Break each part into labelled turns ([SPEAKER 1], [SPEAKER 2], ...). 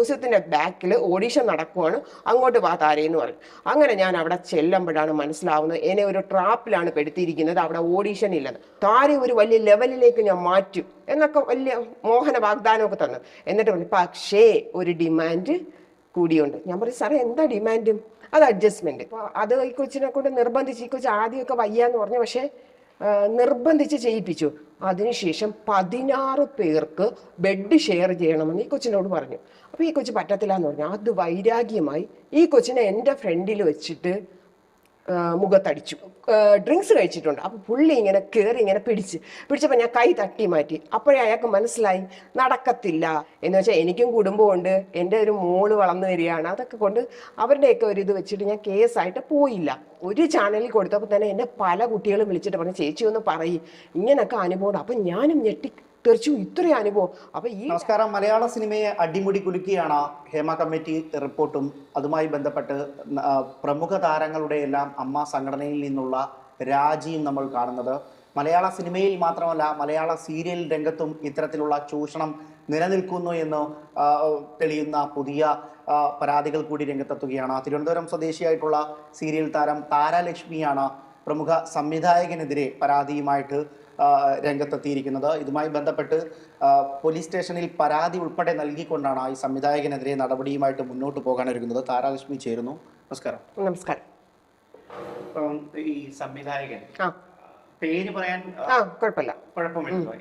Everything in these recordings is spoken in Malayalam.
[SPEAKER 1] മ്യൂസിയത്തിന്റെ ബാക്കിൽ ഓഡീഷൻ നടക്കുവാണ്. അങ്ങോട്ട് വാ താരേ പറഞ്ഞു അങ്ങനെ ഞാൻ അവിടെ ചെല്ലുമ്പോഴാണ് മനസ്സിലാവുന്നത് എന്നെ ഒരു ട്രാപ്പിലാണ് പെടുത്തിയിരിക്കുന്നത്. അവിടെ ഓഡീഷൻ ഇല്ലെന്ന് താരെ ഒരു വലിയ ലെവലിലേക്ക് ഞാൻ മാറ്റും എന്നൊക്കെ വലിയ മോഹന വാഗ്ദാനമൊക്കെ തന്നു. എന്നിട്ട് പറഞ്ഞു പക്ഷേ ഒരു ഡിമാൻഡ് കൂടിയുണ്ട്. ഞാൻ പറയും സാറേ എന്താ ഡിമാൻഡും അത് അഡ്ജസ്റ്റ്മെന്റ് അത് ഈ കൊച്ചിനെ കൊണ്ട് നിർബന്ധിച്ച് ഈ കൊച്ചു ആദ്യമൊക്കെ വയ്യാന്ന് പറഞ്ഞു. പക്ഷേ നിർബന്ധിച്ച് ചെയ്യിപ്പിച്ചു. അതിനുശേഷം പതിനാറ് പേർക്ക് ബെഡ് ഷെയർ ചെയ്യണമെന്ന് ഈ കൊച്ചിനോട് പറഞ്ഞു. അപ്പോൾ ഈ കൊച്ചു പറ്റത്തില്ല എന്ന് പറഞ്ഞു. അത് വൈരാഗ്യമായി. ഈ കൊച്ചിനെ എന്റെ ഫ്രണ്ടിൽ വെച്ചിട്ട് മുഖത്തടിച്ചു. ഡ്രിങ്ക്സ് കഴിച്ചിട്ടുണ്ട്. അപ്പോൾ പുള്ളി ഇങ്ങനെ കയറി ഇങ്ങനെ പിടിച്ച്. പിടിച്ചപ്പോൾ ഞാൻ കൈ തട്ടി മാറ്റി. അപ്പോഴേ അയാൾക്ക് മനസ്സിലായി നടക്കത്തില്ല. എന്ന് വെച്ചാൽ എനിക്കും കുടുംബമുണ്ട് എന്റെ ഒരു മോൾ വളർന്നു വരികയാണ്. അതൊക്കെ കൊണ്ട് അവരുടെയൊക്കെ ഒരു ഇത് വെച്ചിട്ട് ഞാൻ കേസായിട്ട് പോയില്ല. ഒരു ചാനലിൽ കൊടുത്തപ്പോൾ തന്നെ എന്നെ പല കുട്ടികളും വിളിച്ചിട്ട് പറഞ്ഞു ചേച്ചി ഒന്ന് പറയും. ഇങ്ങനെയൊക്കെ അനുഭവം അപ്പം ഞാനും ഞെട്ടി തെറിച്ചു. ഇത്രയും അനുഭവം. അപ്പൊ ഈ
[SPEAKER 2] നമസ്കാരം. മലയാള സിനിമയെ അടിമുടി കുലുക്കിയാണ് ഹേമ കമ്മിറ്റി റിപ്പോർട്ടും. അതുമായി ബന്ധപ്പെട്ട് പ്രമുഖ താരങ്ങളുടെ എല്ലാം അമ്മ സംഘടനയിൽ നിന്നുള്ള രാജിയും നമ്മൾ കാണുന്നത്. മലയാള സിനിമയിൽ മാത്രമല്ല മലയാള സീരിയൽ രംഗത്തും ഇത്തരത്തിലുള്ള ചൂഷണം നിലനിൽക്കുന്നു എന്ന് തെളിയുന്ന പുതിയ പരാതികൾ കൂടി രംഗത്തെത്തുകയാണ്. തിരുവനന്തപുരം സ്വദേശിയായിട്ടുള്ള സീരിയൽ താരം താരാലക്ഷ്മിയാണ് പ്രമുഖ സംവിധായകനെതിരെ പരാതിയുമായിട്ട് രംഗത്തെത്തിയിരിക്കുന്നത്. ഇതുമായി ബന്ധപ്പെട്ട് പോലീസ് സ്റ്റേഷനിൽ പരാതി ഉൾപ്പെടെ നൽകിക്കൊണ്ടാണ് ഈ സംവിധായകനെതിരെ നടപടിയുമായിട്ട് മുന്നോട്ട് പോകാൻ ഒരുങ്ങുന്നത് താരാലക്ഷ്മി ചേരുന്നു. നമസ്കാരം.
[SPEAKER 1] നമസ്കാരം.
[SPEAKER 3] ഈ സംവിധായകൻ പേര് പറയാൻ
[SPEAKER 1] കുഴപ്പമില്ല.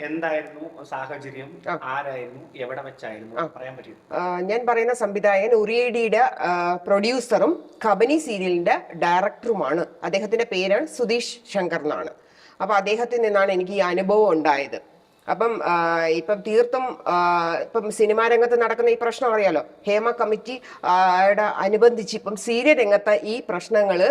[SPEAKER 3] എന്തായിരുന്നു സാഹചര്യം? ആരായിരുന്നു? എവിടെ വെച്ചായിരുന്നു? പറയാൻ പറ്റും
[SPEAKER 1] ഞാൻ പറയുന്ന സംവിധായകൻ ഉറിയടിയുടെ പ്രൊഡ്യൂസറും കബനി സീരിയലിന്റെ ഡയറക്ടറുമാണ്. അദ്ദേഹത്തിന്റെ പേരാണ് സുധീഷ് ശങ്കർ എന്നാണ്. അപ്പൊ അദ്ദേഹത്തിൽ നിന്നാണ് എനിക്ക് ഈ അനുഭവം ഉണ്ടായത്. അപ്പം ഇപ്പം തീർത്തും ഇപ്പം സിനിമാ രംഗത്ത് നടക്കുന്ന ഈ പ്രശ്നം അറിയാലോ? ഹേമ കമ്മിറ്റി അനുബന്ധിച്ച് ഇപ്പം സീരിയൽ രംഗത്ത് ഈ പ്രശ്നങ്ങൾ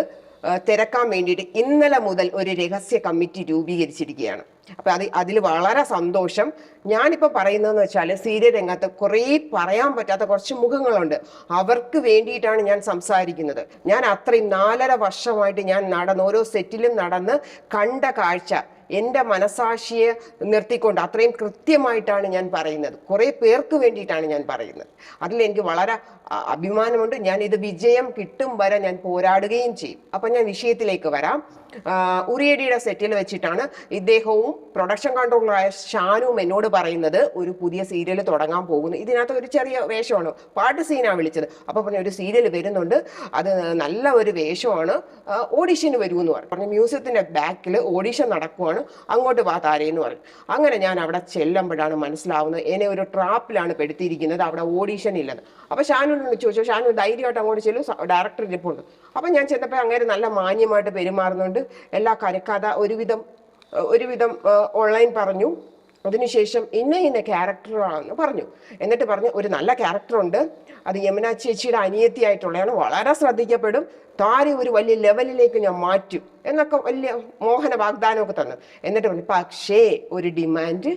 [SPEAKER 1] തിരക്കാൻ വേണ്ടിയിട്ട് ഇന്നലെ മുതൽ ഒരു രഹസ്യ കമ്മിറ്റി രൂപീകരിച്ചിരിക്കുകയാണ്. അപ്പം അത് അതിൽ വളരെ സന്തോഷം. ഞാനിപ്പോൾ പറയുന്നതെന്ന് വെച്ചാൽ സീരിയൽ രംഗത്ത് കുറേ പറയാൻ പറ്റാത്ത കുറച്ച് മുഖങ്ങളുണ്ട്. അവർക്ക് വേണ്ടിയിട്ടാണ് ഞാൻ സംസാരിക്കുന്നത്. ഞാൻ അത്രയും നാലര വർഷമായിട്ട് ഞാൻ നടന്ന് ഓരോ സെറ്റിലും നടന്ന് കണ്ട കാഴ്ച. എന്റെ മനസാക്ഷിയെ നിർത്തിക്കൊണ്ട് അത്രയും കൃത്യമായിട്ടാണ് ഞാൻ പറയുന്നത്. കുറേ പേർക്ക് വേണ്ടിയിട്ടാണ് ഞാൻ പറയുന്നത്. അതിൽ എനിക്ക് വളരെ അഭിമാനമുണ്ട്. ഞാൻ ഇത് വിജയം കിട്ടും വരെ ഞാൻ പോരാടുകയും ചെയ്യും. അപ്പം ഞാൻ വിഷയത്തിലേക്ക് വരാം. ഉറിയടിയുടെ സെറ്റിൽ വെച്ചിട്ടാണ് ഇദ്ദേഹവും പ്രൊഡക്ഷൻ കൺട്രോളറായ ഷാനുവും എന്നോട് പറയുന്നത് ഒരു പുതിയ സീരിയൽ തുടങ്ങാൻ പോകുന്നു. ഇതിനകത്ത് ഒരു ചെറിയ വേഷമാണ്. പാട്ട് സീനാണ് വിളിച്ചത്. അപ്പോൾ പറഞ്ഞു ഒരു സീരിയൽ വരുന്നുണ്ട്. അത് നല്ല ഒരു വേഷമാണ്. ഓഡീഷന് വരുമെന്ന് പറഞ്ഞു. പറഞ്ഞു മ്യൂസിയത്തിന്റെ ബാക്കിൽ ഓഡീഷൻ നടക്കുവാണ്. അങ്ങോട്ട് വാ താരേന്ന് പറഞ്ഞു. അങ്ങനെ ഞാൻ അവിടെ ചെല്ലുമ്പോഴാണ് മനസ്സിലാവുന്നത് എന്നെ ഒരു ട്രാപ്പിലാണ് പെടുത്തിയിരിക്കുന്നത്. അവിടെ ഓഡീഷൻ ഇല്ലെന്ന്. അപ്പോൾ ഷാനു ചോദിച്ചു. ഷാനു ധൈര്യമായിട്ട് അങ്ങോട്ട് ചെല്ലും. ഡയറക്ടർ ഇരിപ്പുണ്ട് അപ്പം ഞാൻ ചെന്നപ്പോൾ അങ്ങനെ നല്ല മാന്യമായിട്ട് പെരുമാറുന്നുണ്ട്. എല്ലാ കാര്യം കഥ ഒരുവിധം ഒരുവിധം ഓൺലൈൻ പറഞ്ഞു. അതിനുശേഷം ഇന്ന ഇന്ന ക്യാരക്ടറാണെന്ന് പറഞ്ഞു. എന്നിട്ട് പറഞ്ഞു ഒരു നല്ല ക്യാരക്ടറുണ്ട്. അത് യമുന ചേച്ചിയുടെ അനിയത്തിയായിട്ടുള്ളതാണ്. വളരെ ശ്രദ്ധിക്കപ്പെടും. താരെ ഒരു വലിയ ലെവലിലേക്ക് ഞാൻ മാറ്റും എന്നൊക്കെ വലിയ മോഹന വാഗ്ദാനമൊക്കെ തന്നു എന്നിട്ട് പറഞ്ഞു പക്ഷേ ഒരു ഡിമാൻഡ്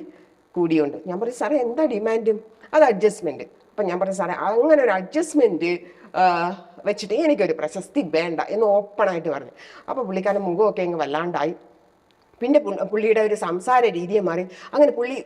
[SPEAKER 1] കൂടിയുണ്ട്. ഞാൻ പറഞ്ഞു സാറേ എന്താ ഡിമാൻഡ് അത് അഡ്ജസ്റ്റ്മെന്റ് അപ്പം ഞാൻ പറഞ്ഞു സാറേ അങ്ങനെ ഒരു അഡ്ജസ്റ്റ്മെന്റ് വെച്ചിട്ട് എനിക്കൊരു പ്രശസ്തി വേണ്ട എന്ന് ഓപ്പണായിട്ട് പറഞ്ഞു. അപ്പോൾ പുള്ളിക്കാരൻ മുഖമൊക്കെ ഇങ്ങ് വല്ലാണ്ടായി. പിന്നെ പുള്ളിയുടെ ഒരു സംസാര രീതിയെ മാറി. അങ്ങനെ പുള്ളി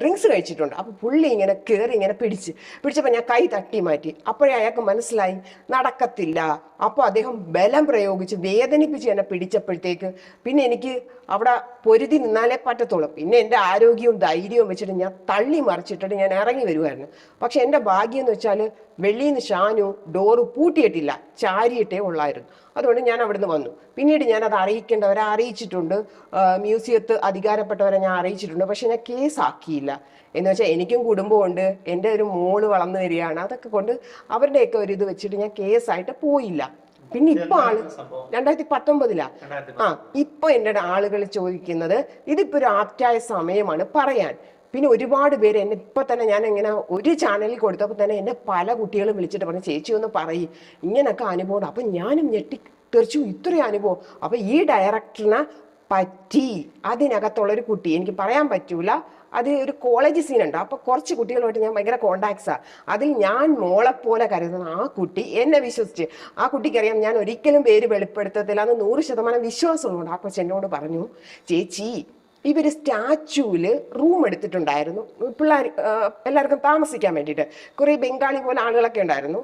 [SPEAKER 1] ഡ്രിങ്ക്സ് കഴിച്ചിട്ടുണ്ട്. അപ്പോൾ പുള്ളി ഇങ്ങനെ കയറി ഇങ്ങനെ പിടിച്ച് പിടിച്ചപ്പോൾ ഞാൻ കൈ തട്ടി മാറ്റി. അപ്പോഴേ അയാൾക്ക് മനസ്സിലായി നടക്കത്തില്ല. അപ്പോൾ അദ്ദേഹം ബലം പ്രയോഗിച്ച് വേദനിപ്പിച്ച് എന്നെ പിടിച്ചപ്പോഴത്തേക്ക് പിന്നെ എനിക്ക് അവിടെ പൊരുതി നിന്നാലേ പറ്റത്തുള്ളൂ. പിന്നെ എന്റെ ആരോഗ്യവും ധൈര്യവും വെച്ചിട്ട് ഞാൻ തള്ളി മറിച്ചിട്ടിട്ട് ഞാൻ ഇറങ്ങി വരുമായിരുന്നു പക്ഷെ എന്റെ ഭാഗ്യം എന്ന് വെച്ചാൽ വെള്ളിയിൽ നിന്ന് ഷാനു ഡോറ് പൂട്ടിയിട്ടില്ല ചാരിയിട്ടേ ഉള്ളായിരുന്നു. അതുകൊണ്ട് ഞാൻ അവിടുന്ന് വന്നു. പിന്നീട് ഞാൻ അത് അറിയിക്കേണ്ടവരെ അറിയിച്ചിട്ടുണ്ട്. മ്യൂസിയത്ത് അധികാരപ്പെട്ടവരെ ഞാൻ അറിയിച്ചിട്ടുണ്ട്. പക്ഷെ ഞാൻ കേസാക്കിയില്ല. എന്ന് വെച്ചാൽ എനിക്കും കുടുംബമുണ്ട് എന്റെ ഒരു മോൾ വളർന്നു വരികയാണ്. അതൊക്കെ കൊണ്ട് അവരുടെയൊക്കെ ഒരു ഇത് വെച്ചിട്ട് ഞാൻ കേസായിട്ട് പോയില്ല. പിന്നെ ഇപ്പൊ
[SPEAKER 3] ആൾ
[SPEAKER 1] രണ്ടായിരത്തി പത്തൊമ്പതിലാ ആ ഇപ്പൊ എന്റെ ആളുകൾ ചോദിക്കുന്നത് ഇതിപ്പോ ഒരു ആപ്റ്റായ സമയമാണ് പറയാൻ. പിന്നെ ഒരുപാട് പേര് എന്നെ ഇപ്പൊ തന്നെ ഞാൻ ഇങ്ങനെ ഒരു ചാനലിൽ കൊടുത്തപ്പോൾ തന്നെ എന്നെ പല കുട്ടികളും വിളിച്ചിട്ട് പറഞ്ഞു ചേച്ചി ഒന്ന് പറയും. ഇങ്ങനൊക്കെ അനുഭവം അപ്പൊ ഞാനും ഞെട്ടി തെറിച്ചു. ഇത്രയും അനുഭവം. അപ്പൊ ഈ ഡയറക്ടറിനെ പറ്റി. അതിനകത്തുള്ളൊരു കുട്ടി എനിക്ക് പറയാൻ പറ്റൂല. അത് ഒരു കോളേജ് സീൻ ഉണ്ട്. അപ്പോൾ കുറച്ച് കുട്ടികളുമായിട്ട് ഞാൻ ഭയങ്കര കോണ്ടാക്ട്സാണ് അതിൽ ഞാൻ മോളെപ്പോലെ കരുതുന്ന ആ കുട്ടി എന്നെ വിശ്വസിച്ച് ആ കുട്ടിക്കറിയാം ഞാൻ ഒരിക്കലും പേര് വെളിപ്പെടുത്തത്തില്ല എന്ന് നൂറ് ശതമാനം വിശ്വാസമുണ്ട്. ആ കൊച്ചു എന്നോട് പറഞ്ഞു ചേച്ചി ഇവർ സ്റ്റാച്യൂവിൽ റൂം എടുത്തിട്ടുണ്ടായിരുന്നു. പിള്ളേർ എല്ലാവർക്കും താമസിക്കാൻ വേണ്ടിയിട്ട്. കുറേ ബംഗാളി പോലെ ആളുകളൊക്കെ ഉണ്ടായിരുന്നു.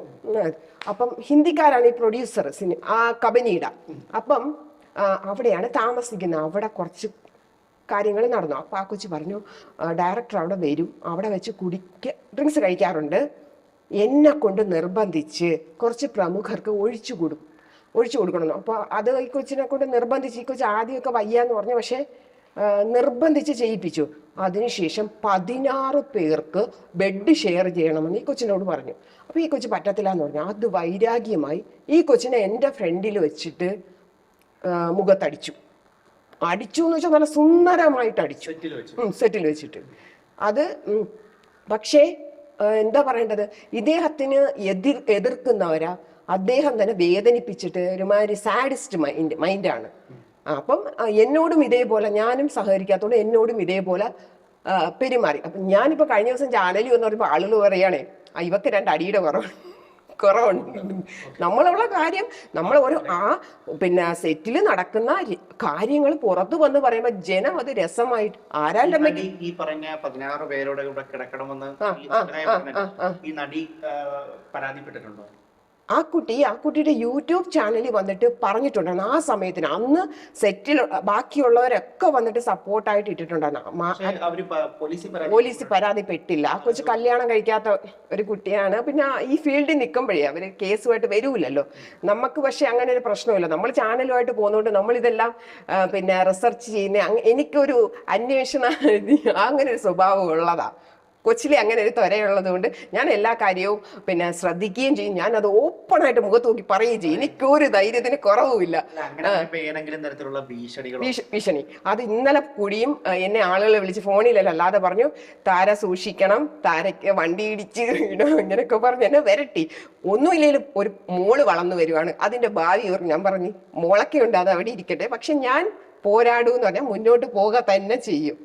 [SPEAKER 1] അപ്പം ഹിന്ദിക്കാരാണ് ഈ പ്രൊഡ്യൂസർ സിനി ആ കബനിയുടെ. അപ്പം അവിടെയാണ് താമസിക്കുന്നത്. അവിടെ കുറച്ച് കാര്യങ്ങൾ നടന്നു. അപ്പോൾ ആ കൊച്ചു പറഞ്ഞു ഡയറക്ടർ അവിടെ വരും. അവിടെ വെച്ച് കുടിക്ക ഡ്രിങ്ക്സ് കഴിക്കാറുണ്ട്. എന്നെ കൊണ്ട് നിർബന്ധിച്ച് കുറച്ച് പ്രമുഖർക്ക് ഒഴിച്ചു കൊടുക്കും ഒഴിച്ചു കൊടുക്കണമെന്നു അപ്പോൾ അത് ഈ കൊച്ചിനെ കൊണ്ട് നിർബന്ധിച്ച് ഈ കൊച്ചു ആദ്യമൊക്കെ വയ്യാന്ന് പറഞ്ഞു. പക്ഷേ നിർബന്ധിച്ച് ചെയ്യിപ്പിച്ചു. അതിനുശേഷം പതിനാറ് പേർക്ക് ബെഡ് ഷെയർ ചെയ്യണമെന്ന് ഈ കൊച്ചിനോട് പറഞ്ഞു. അപ്പോൾ ഈ കൊച്ചു പറ്റത്തില്ല എന്ന് പറഞ്ഞു. അത് വൈരാഗ്യമായി. ഈ കൊച്ചിനെ എന്റെ ഫ്രണ്ടിൽ വെച്ചിട്ട് മുഖത്തടിച്ചു. അടിച്ചു എന്ന് വെച്ചാൽ നല്ല സുന്ദരമായിട്ട് അടിച്ചു.
[SPEAKER 3] സെറ്റിൽ
[SPEAKER 1] സെറ്റിൽ വെച്ചിട്ട്. അത് പക്ഷേ എന്താ പറയേണ്ടത്? ഇദ്ദേഹത്തിന് എതിർ എതിർക്കുന്നവരാ അദ്ദേഹം തന്നെ വേദനിപ്പിച്ചിട്ട് ഒരുമാതിരി സാഡിസ്റ്റ് മൈൻഡ് മൈൻഡാണ്. അപ്പം എന്നോടും ഇതേപോലെ ഞാനും സഹകരിക്കാത്തതുകൊണ്ട് എന്നോടും ഇതേപോലെ പെരുമാറി. അപ്പം ഞാനിപ്പോൾ കഴിഞ്ഞ ദിവസം ചാനലിൽ വന്ന് പറയുമ്പോൾ ആളുകൾ പറയുകയാണേ "ആ, ഇവക്ക് രണ്ട് അടിയുടെ കുറവ്. കുറവുണ്ട്. നമ്മളുള്ള കാര്യം നമ്മൾ ഒരു ആ പിന്നെ സെറ്റിൽ നടക്കുന്ന കാര്യങ്ങൾ പുറത്തു വന്ന് പറയുമ്പോൾ ജനം അത് രസമായിട്ട് ആരാന്റെ
[SPEAKER 3] ഈ പറഞ്ഞ പതിനാറ് പേരോട് ഇവിടെ കിടക്കണമെന്ന് ഈ നടി പരാതിപ്പെട്ടിട്ടുണ്ടോ?
[SPEAKER 1] ആ കുട്ടി ആ കുട്ടിയുടെ യൂട്യൂബ് ചാനലിൽ വന്നിട്ട് പറഞ്ഞിട്ടുണ്ടായിരുന്നു. ആ സമയത്തിന് അന്ന് സെറ്റിൽ ബാക്കിയുള്ളവരൊക്കെ വന്നിട്ട് സപ്പോർട്ടായിട്ട് ഇട്ടിട്ടുണ്ടായിരുന്നു. പോലീസ് പരാതിപ്പെട്ടില്ല. ആ കൊച്ചു കല്യാണം കഴിക്കാത്ത ഒരു കുട്ടിയാണ്. പിന്നെ ഈ ഫീൽഡിൽ നിൽക്കുമ്പോഴേ അവർ കേസുമായിട്ട് വരൂലല്ലോ നമുക്ക് പക്ഷെ അങ്ങനെ ഒരു പ്രശ്നമില്ല. നമ്മൾ ചാനലുമായിട്ട് പോകുന്നതുകൊണ്ട് നമ്മൾ ഇതെല്ലാം പിന്നെ റിസർച്ച് ചെയ്യുന്ന എനിക്കൊരു അന്വേഷണ അങ്ങനെ ഒരു സ്വഭാവം ഉള്ളതാ. കൊച്ചിലെ അങ്ങനെ ഒരു ത്വരയുള്ളത് കൊണ്ട് ഞാൻ എല്ലാ കാര്യവും പിന്നെ ശ്രദ്ധിക്കുകയും ചെയ്യും. ഞാൻ അത് ഓപ്പൺ ആയിട്ട് മുഖത്ത് നോക്കി പറയുകയും ചെയ്യും. എനിക്കൊരു ധൈര്യത്തിന് കുറവുമില്ല. ഭീഷണി. അത് ഇന്നലെ കൂടിയും എന്നെ ആളുകൾ വിളിച്ച് ഫോണിലല്ല അല്ലാതെ പറഞ്ഞു താര സൂക്ഷിക്കണം താരക്ക് വണ്ടി ഇടിച്ച് വീണോ? ഇങ്ങനെയൊക്കെ പറഞ്ഞ് എന്നെ വരട്ടി. ഒന്നുമില്ലെങ്കിലും ഒരു മോൾ വളർന്നു വരുവാണ്. അതിന്റെ ഭാവി ഓർ ഞാൻ പറഞ്ഞു മോളൊക്കെ ഉണ്ട് അത് അവിടെ ഇരിക്കട്ടെ. പക്ഷെ ഞാൻ പോരാടൂ എന്ന് പറഞ്ഞാൽ മുന്നോട്ട് പോക തന്നെ ചെയ്യും.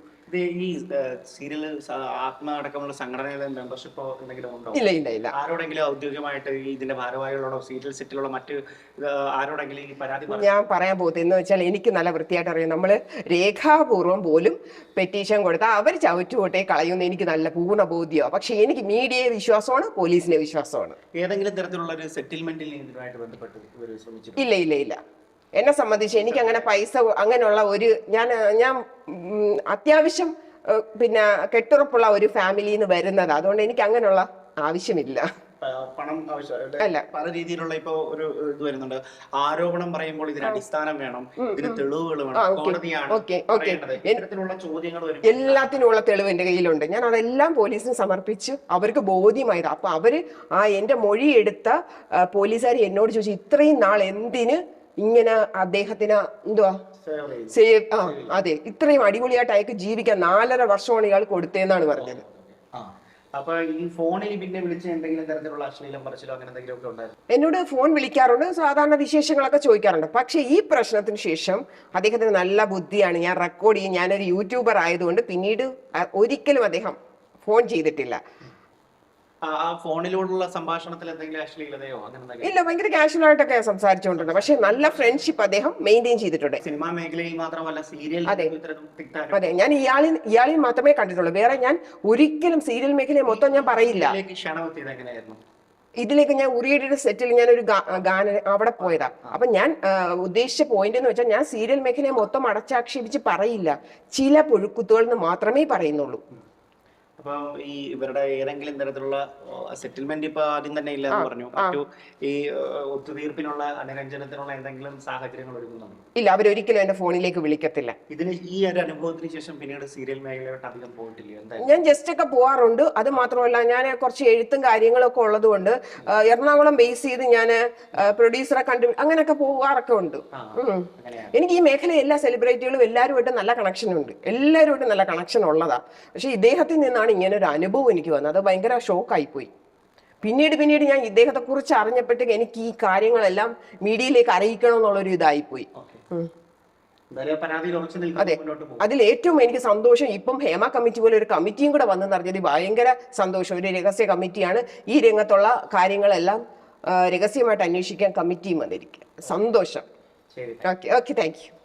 [SPEAKER 3] ഈ സീരിയൽ ആത്മ അടക്കമുള്ള സംഘടനയുടെ മെമ്പർഷിപ്പോ എന്തെങ്കിലും ഉണ്ടോ?
[SPEAKER 1] ഇല്ല ഇല്ല ഇല്ല.
[SPEAKER 3] ആരോടെങ്കിലും ഔദ്യോഗികമായിട്ട് ഈ ഇതിന്റെ ഭാരവാഹികളോടോ സീരിയൽ സെറ്റിലുള്ള മറ്റ് ഇത് ആരോടെങ്കിലും ഈ പരാതി പറഞ്ഞു
[SPEAKER 1] ഞാൻ പറയാൻ പോകുന്നത് എന്ന് വെച്ചാൽ എനിക്ക് നല്ല വൃത്തിയായിട്ട് അറിയാം. നമ്മൾ രേഖാപൂർവം പോലും പെറ്റീഷൻ കൊടുത്താൽ അവർ ചവിറ്റുകൊട്ടെ കളയുന്ന എനിക്ക് നല്ല പൂർണ ബോധ്യമാണ് പക്ഷെ എനിക്ക് മീഡിയയെ വിശ്വാസമാണ് പോലീസിനെ വിശ്വാസമാണ്.
[SPEAKER 3] ഏതെങ്കിലും തരത്തിലുള്ള ഒരു സെറ്റിൽമെന്റിൽ ബന്ധപ്പെട്ട്
[SPEAKER 1] ഇല്ല ഇല്ല ഇല്ല. എന്നെ സംബന്ധിച്ച് എനിക്ക് അങ്ങനെ പൈസ അങ്ങനെയുള്ള ഒരു ഞാൻ ഞാൻ അത്യാവശ്യം പിന്നെ കെട്ടുറപ്പുള്ള ഒരു ഫാമിലിയിൽ നിന്ന് വരുന്നത്. അതുകൊണ്ട് എനിക്ക് അങ്ങനെയുള്ള ആവശ്യമില്ല
[SPEAKER 3] പണം
[SPEAKER 1] അല്ല.
[SPEAKER 3] പല രീതിയിലുള്ള ഇപ്പൊ ഒരു ഇത് വരുന്നുണ്ട്. ആരോപണം പറയുമ്പോൾ ഇതിന് അടിസ്ഥാനം വേണം. ഇതിന് തെളിവുകൾ വേണം. കോടതിയാണ് ചോദ്യങ്ങൾ
[SPEAKER 1] എല്ലാത്തിനുമുള്ള തെളിവ് എന്റെ കയ്യിലുണ്ട്. ഞാൻ അതെല്ലാം പോലീസിന് സമർപ്പിച്ച് അവർക്ക് ബോധ്യമായത്. അപ്പൊ അവർ ആ എന്റെ മൊഴി എടുത്ത പോലീസുകാർ എന്നോട് ചോദിച്ചു ഇത്രയും നാൾ എന്തിന് ഇങ്ങനെ അദ്ദേഹത്തിന് എന്തുവാ?
[SPEAKER 3] സേവ്
[SPEAKER 1] ആ അതെ. ഇത്രയും അടിപൊളിയായിട്ട് അയാൾക്ക് ജീവിക്കാൻ നാലര വർഷമാണ് ഇയാൾ കൊടുത്തതെന്നാണ് പറഞ്ഞത്.
[SPEAKER 3] അപ്പൊ ഈ ഫോണിൽ പിന്നെ വിളിച്ച് എന്തെങ്കിലും തരത്തിലുള്ള അശ്ലീലം പറച്ചിലോ അങ്ങനെ എന്തെങ്കിലും ഒക്കെ ഉണ്ടായിരുന്നു?
[SPEAKER 1] എന്നോട് ഫോൺ വിളിക്കാറുണ്ട് സാധാരണ വിശേഷങ്ങളൊക്കെ ചോദിക്കാറുണ്ട്. പക്ഷേ ഈ പ്രശ്നത്തിന് ശേഷം അദ്ദേഹത്തിന് നല്ല ബുദ്ധിയാണ്. ഞാൻ റെക്കോർഡ് ചെയ്യും. ഞാനൊരു യൂട്യൂബർ ആയതുകൊണ്ട് പിന്നീട് ഒരിക്കലും അദ്ദേഹം ഫോൺ ചെയ്തിട്ടില്ല.
[SPEAKER 3] ആ ഫോണിലൂടെയുള്ള സംഭാഷണത്തിൽ എന്തെങ്കിലും അശ്ലീലതയോ അങ്ങനെ
[SPEAKER 1] ഇല്ല ഭയങ്കര കാഷ്വൽ ആയിട്ടൊക്കെ സംസാരിച്ചുകൊണ്ടിരുന്നത് പക്ഷെ നല്ല ഫ്രണ്ട്ഷിപ്പ് അദ്ദേഹം മെയിന്റെയിൻ ചെയ്തിട്ടുണ്ട്.
[SPEAKER 3] സിനിമാ മേഖലയിൽ മാത്രമല്ല സീരിയൽ
[SPEAKER 1] അതെ. അതെ. ഞാൻ ഇയാളിൽ ഇയാളിൽ മാത്രമേ കണ്ടിട്ടുള്ളൂ. വേറെ ഞാൻ ഒരിക്കലും സീരിയൽ മേഖലയെ മൊത്തം ഞാൻ പറയില്ല.
[SPEAKER 3] ഇതിലേക്ക്
[SPEAKER 1] ഞാൻ ഉറിയടിയുടെ സെറ്റിൽ ഞാൻ ഒരു ഗാന അവിടെ പോയതാ. അപ്പൊ ഞാൻ ഉദ്ദേശിച്ച പോയിന്റ് എന്ന് വെച്ചാൽ ഞാൻ സീരിയൽ മേഖലയെ മൊത്തം അടച്ചാക്ഷേപിച്ച് പറയില്ല. ചില പുഴുക്കുത്തുകൾ എന്ന് മാത്രമേ പറയുന്നുള്ളൂ.
[SPEAKER 3] അപ്പൊ ഈ ഇവരുടെ ഏതെങ്കിലും തരത്തിലുള്ള സെറ്റിൽമെന്റ് ഇപ്പൊ ആദ്യം തന്നെ ഇല്ല എന്ന് പറഞ്ഞു. മറ്റു ഈ ഒത്തുതീർപ്പിനുള്ള അനുരഞ്ജനത്തിനുള്ള എന്തെങ്കിലും സാഹചര്യങ്ങൾ ഒരുങ്ങുന്നുണ്ട്?
[SPEAKER 1] ഇല്ല അവരൊരിക്കലും എന്റെ ഫോണിലേക്ക് വിളിക്കത്തില്ല.
[SPEAKER 3] ഇതിന് ഈ ഒരു അനുഭവത്തിന് ശേഷം പിന്നീട് സീരിയൽ മേഖലയോട്ട് അധികം പോയിട്ടില്ല.
[SPEAKER 1] ഞാൻ ജസ്റ്റ് ഒക്കെ പോവാറുണ്ട്. അത് മാത്രമല്ല ഞാൻ കുറച്ച് എഴുത്തും കാര്യങ്ങളൊക്കെ ഉള്ളതുകൊണ്ട് എറണാകുളം ബേസ് ചെയ്ത് ഞാൻ പ്രൊഡ്യൂസറെ കണ്ടു അങ്ങനെയൊക്കെ പോവാറൊക്കെ ഉണ്ട്. എനിക്ക് ഈ മേഖല എല്ലാ സെലിബ്രിറ്റികളും എല്ലാവരുമായിട്ട് നല്ല കണക്ഷൻ ഉണ്ട്. എല്ലാവരുമായിട്ട് നല്ല കണക്ഷൻ ഉള്ളതാ. പക്ഷെ ഇദ്ദേഹത്തിൽ നിന്നാണ് ഇങ്ങനെ ഒരു അനുഭവം എനിക്ക് വന്നത്. അത് ഭയങ്കര ഷോക്കായി പോയി പിന്നീട് പിന്നീട് ഞാൻ ഇദ്ദേഹത്തെ കുറിച്ച് അറിഞ്ഞപ്പോഴത്തേക്ക് എനിക്ക് ഈ കാര്യങ്ങളെല്ലാം മീഡിയയിലേക്ക് അറിയിക്കണം എന്നുള്ളൊരു ഇതായിപ്പോയി അതെ. അതിൽ ഏറ്റവും എനിക്ക് സന്തോഷം ഇപ്പം ഹേമ കമ്മിറ്റി പോലെ ഒരു കമ്മിറ്റിയും കൂടെ വന്നെന്ന് അറിഞ്ഞത് ഭയങ്കര സന്തോഷം. ഒരു രഹസ്യ കമ്മിറ്റിയാണ്. ഈ രംഗത്തുള്ള കാര്യങ്ങളെല്ലാം രഹസ്യമായിട്ട് അന്വേഷിക്കാൻ കമ്മിറ്റിയും വന്നിരിക്കുക സന്തോഷം. Okay okay thank you